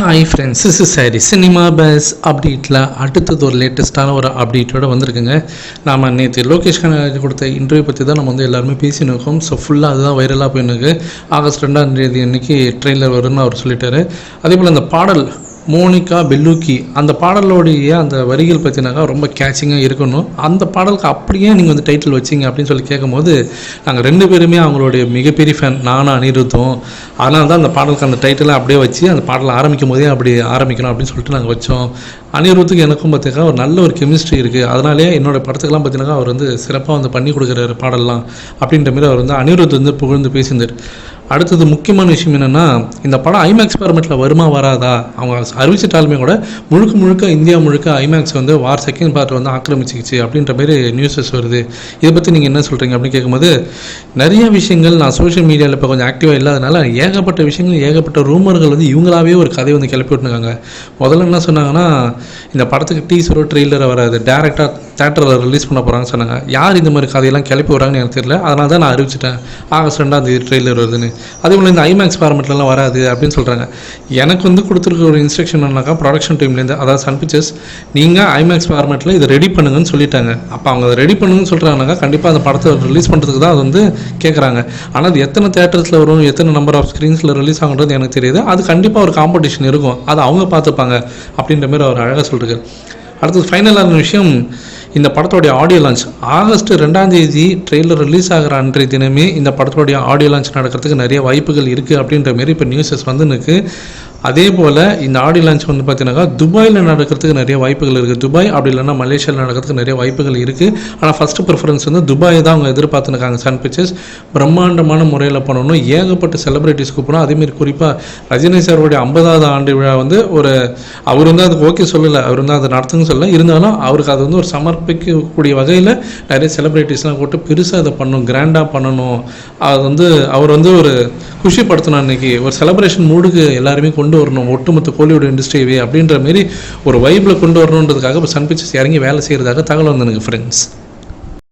Hi friends is sorry cinema buzz அப்டேட்டில் அடுத்தது ஒரு லேட்டஸ்ட்டான ஒரு அப்டேட்டோடு வந்திருக்குங்க. நாம் நேற்று லோகேஷ் கனகராஜ் கொடுத்த இன்டர்வியூ பற்றி தான் நம்ம வந்து எல்லாருமே பேசின்னு இருக்கோம். ஸோ ஃபுல்லாக அதுதான் வைரலாக போயிருக்கு ஆகஸ்ட் ரெண்டாம் தேதி அன்னைக்கு ட்ரெயிலர் வரும்னு அவர் சொல்லிட்டாரு. அதே போல் அந்த பாடல் மோனிகா பெல்லூக்கி அந்த பாடலோடைய அந்த வரிகள் பற்றினாக்கா ரொம்ப கேட்சிங்காக இருக்கணும். அந்த பாடலுக்கு அப்படியே நீங்கள் வந்து டைட்டில் வச்சிங்க அப்படின்னு சொல்லி கேட்கும்போது நாங்கள் ரெண்டு பேருமே அவங்களுடைய மிகப்பெரிய ஃபேன் நானும் அனிருத்தும். அதனால தான் அந்த பாடலுக்கு அந்த டைட்டிலை அப்படியே வச்சு அந்த பாடலை ஆரம்பிக்கும் போதே அப்படி ஆரம்பிக்கணும் அப்படின்னு சொல்லிட்டு நாங்கள் வச்சோம். அனிருத்துக்கு எனக்கும் பார்த்தீங்கன்னா ஒரு நல்ல ஒரு கெமிஸ்ட்ரி இருக்குது அதனாலே என்னோட படத்துக்கெல்லாம் பார்த்தீங்கன்னா அவர் வந்து சிறப்பாக வந்து பண்ணி கொடுக்குறாரு பாடல்லாம். அப்படின்ற மாதிரி அவர் வந்து அனிருத் வந்து புகழ்ந்து பேசியிருந்தார். அடுத்தது முக்கியமான விஷயம் என்னென்னா இந்த படம் ஐமேக்ஸ் ஃபார்மெட்டில் வருமா வராதா? அவங்க அறிவிச்சிட்டாலுமே கூட முழுக்க முழுக்க இந்தியா முழுக்க ஐமேக்ஸ் வந்து வார் செகண்ட் பார்ட் வந்து ஆக்கிரமிச்சிக்கிச்சு அப்படின்ற மாதிரி நியூஸஸ் வருது இதை பற்றி நீங்கள் என்ன சொல்கிறீங்க அப்படின்னு கேட்கும்போது நிறைய விஷயங்கள் நான் சோஷியல் மீடியாவில் இப்போ கொஞ்சம் ஆக்டிவாக இல்லாதனால ஏகப்பட்ட விஷயங்கள் ஏகப்பட்ட ரூமர்கள் வந்து இவங்களாவே ஒரு கதையை வந்து கிளப்பி விட்டுருக்காங்க. முதல்ல என்ன சொன்னாங்கன்னா இந்த படத்துக்கு டீசரோ ட்ரெய்லரோ வராது. டேரெக்டாக தேட்டரில் ரிலீஸ் பண்ண போகிறாங்கன்னு சொன்னாங்க. யார் இந்த மாதிரி கதையெல்லாம் கிளப்பி வராங்கன்னு எனக்கு தெரியல. அதனால தான் நான் அறிவிச்சிட்டேன். ஆகஸ்ட் ரெண்டாம் தேதி ட்ரெய்லர் வருதுன்னு. அதே போல் இந்த ஐமேக்ஸ் ஃபார்மெட்லலாம் வராது அப்படின்னு சொல்கிறாங்க எனக்கு வந்து கொடுத்துருக்க ஒரு இன்ஸ்ட்ரக்ஷன் என்னன்னாக்கா ப்ரொடக்ஷன் டீம்லேருந்து அதாவது சன் பிக்சர்ஸ் நீங்கள் ஐமேக்ஸ் ஃபார்மெட்டில் இதை ரெடி பண்ணுங்கன்னு சொல்லிட்டாங்க. அப்போ அவங்க அதை ரெடி பண்ணுங்கன்னு சொல்கிறாங்கனாக்கா கண்டிப்பாக அந்த படத்தை ரிலீஸ் பண்ணுறதுக்கு தான் அது வந்து கேட்குறாங்க ஆனால் அது எத்தனை தேட்டர்ஸில் வரும் எத்தனை நம்பர் ஆஃப் ஸ்க்ரீன்ஸில் ரிலீஸ் ஆகுன்றது எனக்கு தெரியுது. அது கண்டிப்பாக ஒரு காம்படிஷன் இருக்கும். அதை அவங்க பார்த்துப்பாங்க அப்படின்ற மாதிரி அவர் அழகாக சொல்கிறார் அடுத்தது ஃபைனலான விஷயம் இந்த படத்தோடைய ஆடியோ லான்ச் ஆகஸ்ட் ரெண்டாம் தேதி ட்ரெய்லர் ரிலீஸ் ஆகிற அன்றைய தினமே இந்த படத்தோடைய ஆடியோ லான்ச் நடக்கிறதுக்கு நிறைய வாய்ப்புகள் இருக்குது அப்படின்ற மாரி இப்போ நியூஸஸ் வந்து எனக்கு அதே போல் இந்த ஆடியோ லான்ச் வந்து பார்த்தீங்கன்னாக்கா துபாயில் நடக்கிறதுக்கு நிறைய வாய்ப்புகள் இருக்குது துபாய் அப்படி இல்லைன்னா மலேசியாவில் நடக்கிறதுக்கு நிறைய வாய்ப்புகள் இருக்குது ஆனால் ஃபஸ்ட்டு ப்ரிஃபரன்ஸ் வந்து துபாய் தான் அவங்க எதிர்பார்த்துருக்காங்க சன் பிக்சர்ஸ் பிரம்மாண்டமான முறையில் பண்ணணும். ஏகப்பட்ட செலிப்ரிட்டிஸ் கூப்பிடணும். அதேமாரி குறிப்பாக ரஜினி சாருடைய ஐம்பதாவது ஆண்டு விழா வந்து ஒரு அவர் வந்து அதுக்கு ஓகே சொல்லலை. அவர் வந்து அதை நடத்துன்னு சொல்லலை. இருந்தாலும் அவருக்கு அது வந்து ஒரு சமர்ப்பிக்கக்கூடிய வகையில் நிறைய செலிப்ரிட்டிஸ்லாம் கூப்பிட்டு பெருசாக அதை பண்ணணும் கிராண்டாக பண்ணணும். அது வந்து அவர் வந்து ஒரு குஷிப்படுத்தணும் அன்னைக்கு ஒரு செலிப்ரேஷன் மூடுக்கு எல்லாருமே கொண்டு வரணும் ஒட்டுமொத்த கோலிவுட் இண்டஸ்ட்ரியவே அப்படின்ற மாரி ஒரு வைப்பில் கொண்டு வரணுன்றதுக்காக இப்போ சன் பிக்சர்ஸ் இறங்கி வேலை செய்கிறதாக தகவல் வந்து எனக்கு ஃப்ரெண்ட்ஸ்